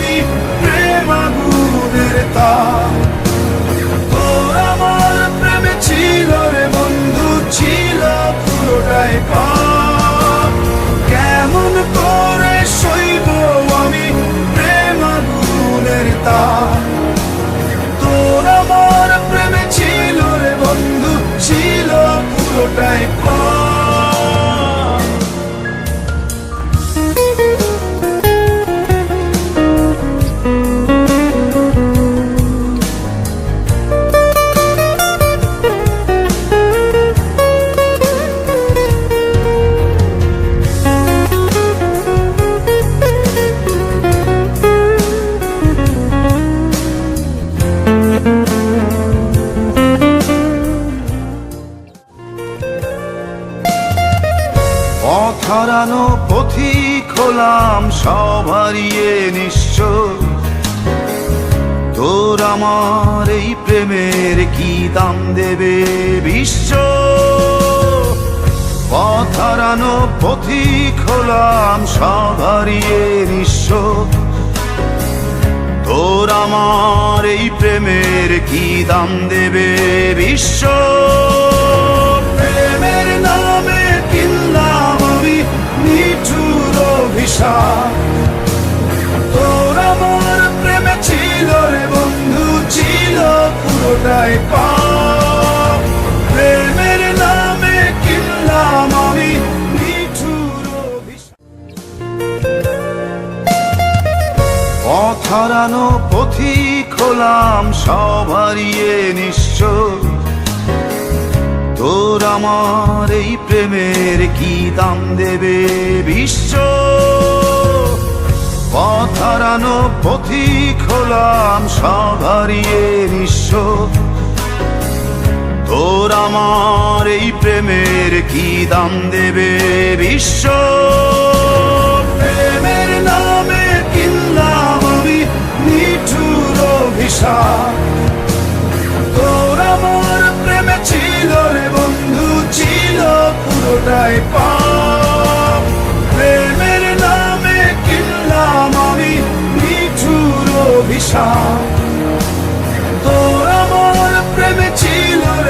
আমি প্রেম আগুনের তাপ হারানো পথিক হলাম, সব হারিয়ে নিঃস্ব তোর আমার এই প্রেমের কি দাম দেবে বিশ্ব? পথ হারানো পথিক হলাম, সব হারিয়ে নিঃস্ব তোর আমার এই প্রেমের কি দাম দেবে বিশ্ব? নামে নিঠুর পথ সব হারিয়ে নিঃস্ব তোর আমার এই প্রেমের কি দাম দেবে বিশ্ব? পথ হারানো পথিক হলাম নিঃস্ব তোর আমার এই প্রেমের কি দাম দেবে বিশ্ব? প্রেমের নামে কিনলাম আমি নিঠুর অভিশাপ। তোর আমার প্রেমে ছিল বন্ধু, ছিল পুরোটাই পাপ। প্রেমের নামে কিনলাম আমি নিঠুর অভিশাপ। তোর আমার প্রেমে ছিল রে